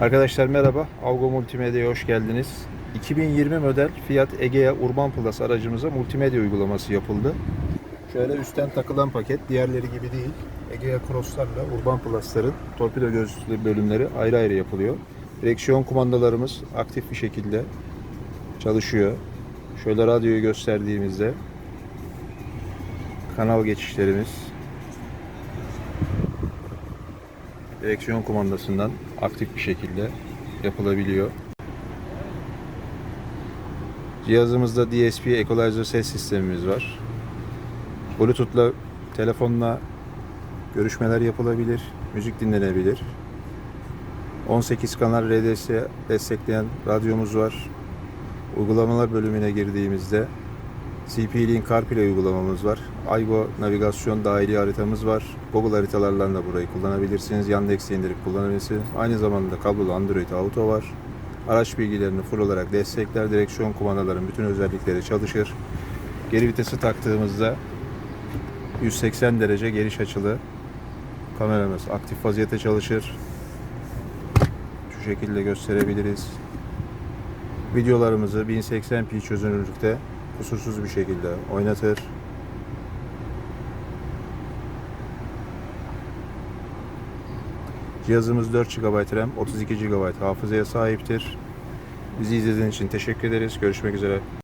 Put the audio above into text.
Arkadaşlar merhaba. Avgo Multimedya'ya hoş geldiniz. 2020 model Fiat Egea Urban Plus aracımıza multimedya uygulaması yapıldı. Şöyle üstten takılan paket diğerleri gibi değil. Egea Cross'larla Urban Plus'ların torpido gözlü bölümleri ayrı ayrı yapılıyor. Direksiyon kumandalarımız aktif bir şekilde çalışıyor. Şöyle radyoyu gösterdiğimizde kanal geçişlerimiz direksiyon kumandasından aktif bir şekilde yapılabiliyor. Cihazımızda DSP Equalizer ses sistemimiz var. Bluetooth'la telefonla görüşmeler yapılabilir, müzik dinlenebilir. 18 kanal RDS destekleyen radyomuz var. Uygulamalar bölümüne girdiğimizde CP-Link CarPlay uygulamamız var. Aygo navigasyon dahili haritamız var. Google haritalarla da burayı kullanabilirsiniz. Yandex'i indirip kullanabilirsiniz. Aynı zamanda kablolu Android Auto var. Araç bilgilerini full olarak destekler. Direksiyon kumandaların bütün özellikleri çalışır. Geri vitesi taktığımızda 180 derece geniş açılı kameramız aktif vaziyette çalışır. Şu şekilde gösterebiliriz. Videolarımızı 1080p çözünürlükte kusursuz bir şekilde oynatır. Cihazımız 4 GB RAM, 32 GB hafızaya sahiptir. Bizi izlediğiniz için teşekkür ederiz. Görüşmek üzere.